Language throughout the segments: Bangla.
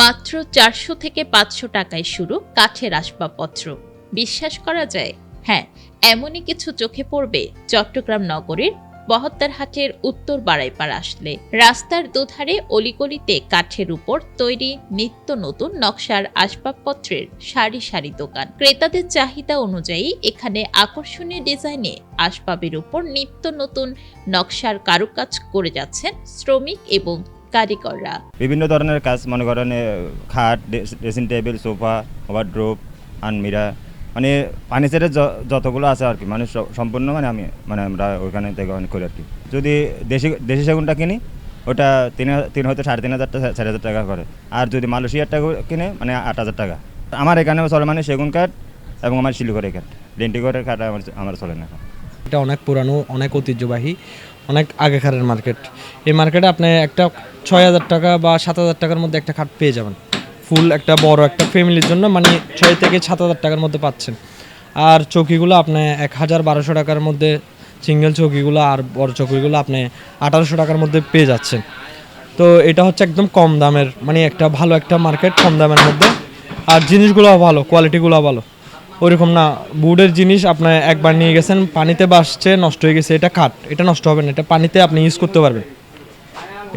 মাত্র চারশো থেকে পাঁচশো টাকায় শুরু কাঠের আসবাবপত্র। বিশ্বাস করা যায়? হ্যাঁ এমনই কিছু চোখে পড়বে চট্টগ্রাম নগরীর বহদ্দারহাটের উত্তর বাড়াইপাড় আসলে। রাস্তার দুধারে অলিগলিতে কাঠের উপর তৈরি নিত্য নতুন নকশার আসবাবপত্রের সারি সারি দোকান। ক্রেতাদের চাহিদা অনুযায়ী এখানে আকর্ষণীয় ডিজাইনে আসবাবের উপর নিত্য নতুন নকশার কারুকাজ করে যাচ্ছেন শ্রমিক এবং কারিগররা। বিভিন্ন ধরনের কাজ, মনে করেন খাট ড্রেসিং টেবিল, সোফা ওয়ার্ড্রোপ আনমিরা মানে ফার্নিচারের যতগুলো আছে আর কি মানে সম্পূর্ণ মানে আমি মানে আমরা ওইখানে থেকে অনেক করি আর কি। যদি দেশি দেশি সেগুনটা কিনি, ওটা তিন তিন হতে সাড়ে তিন হাজার টাকা চার হাজার টাকা করে। আর যদি মালয়েশিয়ারটা কিনে মানে আট হাজার টাকা। আমার এখানেও চলে মানে সেগুন কাঠ এবং আমার শিলিগুড়ি কাঠ। লেন্টিগড়ের কাঠ আমার আমার চলে না এখন। এটা অনেক পুরানো, অনেক ঐতিহ্যবাহী, অনেক আগেকারের মার্কেট। এই মার্কেটে আপনি একটা ছয় হাজার টাকা বা সাত হাজার টাকার মধ্যে একটা খাট পেয়ে যাবেন। ফুল একটা, বড় একটা ফ্যামিলির জন্য মানে ছয় থেকে সাত হাজার টাকার মধ্যে পাচ্ছেন। আর চৌকিগুলো আপনি এক হাজার বারোশো টাকার মধ্যে, সিঙ্গেল চৌকিগুলো আর বড় চৌকিগুলো আপনি আঠারোশো টাকার মধ্যে পেয়ে যাচ্ছেন। তো এটা হচ্ছে একদম কম দামের মানে একটা ভালো একটা মার্কেট কম দামের মধ্যে। আর জিনিসগুলো ভালো কোয়ালিটিগুলো ভালো। ওইরকম না বুডের জিনিস আপনার একবার নিয়ে গেছেন, পানিতে বাসছে নষ্ট হয়ে গেছে, এটা কাঠ, এটা নষ্ট হবে না, এটা পানিতে আপনি ইউজ করতে পারবেন।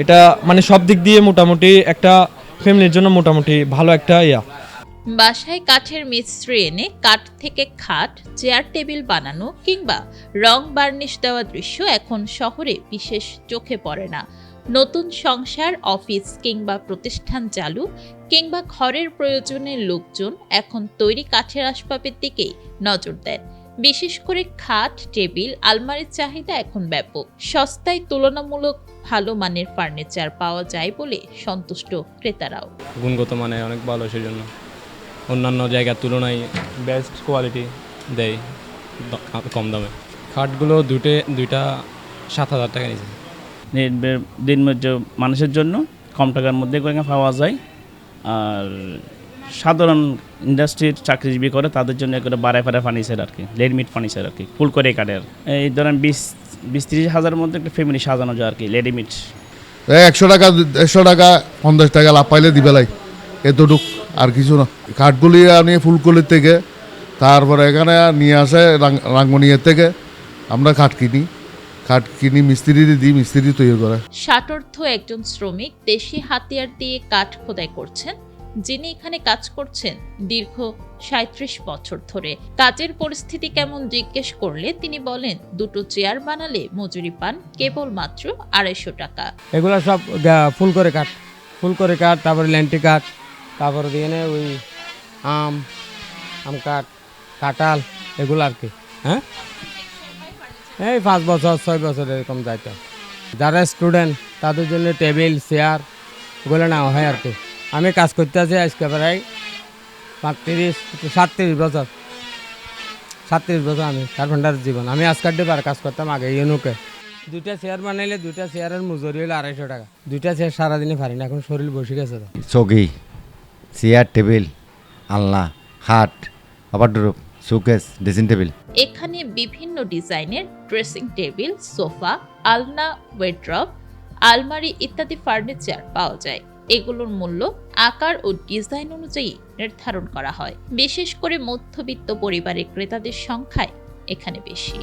এটা মানে সব দিক দিয়ে মোটামুটি একটা ফ্যামিলির জন্য মোটামুটি ভালো একটা ইয়া। বাসায় কাঠের মিস্ত্রি এনে কাঠ থেকে খাট চেয়ার টেবিল বানানো কিংবা রং বার্নিশ দেওয়া দৃশ্য এখন শহরে বিশেষ চোখে পড়ে না। নতুন সংসার অফিস কিংবা প্রতিষ্ঠান চালু কিংবা ঘরের প্রয়োজনে লোকজন এখন তৈরি কাঠের আসবাবের দিকেই নজর দেন। বিশেষ করে খাট টেবিল আলমারির চাহিদা এখন ব্যাপক। সস্তায় তুলনামূলক ভালো মানের ফার্নিচার পাওয়া যায় বলে সন্তুষ্ট ক্রেতারাও। গুণগত মানে অনেক ভালো সেজন্য। অন্যান্য জায়গার তুলনায় বেস্ট কোয়ালিটি দেয় কম দামে। খাটগুলো দুটে দুইটা সাত হাজার টাকা নিয়েছে। দিন মানুষের জন্য কম টাকার মধ্যে করে পাওয়া যায়। আর সাধারণ ইন্ডাস্ট্রির চাকরিজীবী করে, তাদের জন্য করে বাড়ায় ফাড়ায় ফার্নিচার আর কি লেডমিট ফার্নিচার আর কি, ফুল করে কাঠের এই ধরেন বিশ বিশ তিরিশ হাজারের মধ্যে একটা ফ্যামিলি সাজানো যায় আর কি এই একশো টাকা একশো টাকা, পঞ্চাশ টাকা লাভ পাইলে দিবে লাই। এতটুক আর কিছু না। কাঠগুলি আনি ফুলকলির থেকে, তারপরে এখানে নিয়ে আসে রাং- রাঙ্গনিয়ার থেকে। আমরা কাঠ কিনি। কাঠ কিনি মিস্ত্রি দিই মিস্ত্রি তৈরি করে। ষাটর্থ একজন শ্রমিক দেশি হাতিয়ার দিয়ে কাঠ খোদাই করছেন যিনি এখানে কাজ করছেন দীর্ঘ সাঁত্রিশ বছর ধরে। কাজের পরিস্থিতি কেমন জিজ্ঞেস করলে তিনি বলেন দুটো চেয়ার বানালে মজুরি পান কেবলমাত্র আড়াইশো টাকা। এগুলো সব ফুল করে কাঠ। ফুল করে কাঠ তারপরে ল্যান্টি কাঠ তারপরে দিয়ে ওই আম আম কাঠ কাঁঠাল এগুলো আর কি হ্যাঁ? এই পাঁচ বছর, ছয় বছর এরকম যাইতো। যারা স্টুডেন্ট তাদের জন্য টেবিল চেয়ার এগুলো নেওয়া হয় আর কি। আমি কাজ করতে আছি আজকে প্রায় পাঁচত্রিশ সাতত্রিশ বছর। সাতত্রিশ বছর আমি কার্পেন্টার জীবন। আমি আজকার ডিবার কাজ করতাম আগে ইউনুকে। দুইটা চেয়ার বানাইলে দুইটা চেয়ারের মজুরি হলো আড়াইশো টাকা। দুইটা চেয়ার সারাদিনে পারি না, এখন শরীর বসে গেছে তো। চৌকি চেয়ার টেবিল আলনা, খাট ওয়ার্ড্রোপ শোকেস, ড্রেসিং টেবিল। এখানে বিভিন্ন ডিজাইনের ড্রেসিং টেবিল, সোফা, আলনা ওয়েড্রপ আলমারি ইত্যাদি ফার্নিচার পাওয়া যায়। এগুলোর মূল্য, আকার ও ডিজাইন অনুযায়ী নির্ধারণ করা হয়। বিশেষ করে মধ্যবিত্ত পরিবারের ক্রেতাদের সংখ্যায় এখানে বেশি।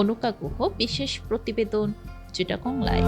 অনুকা গুহ বিশেষ প্রতিবেদন, চিটাগং লাইভ।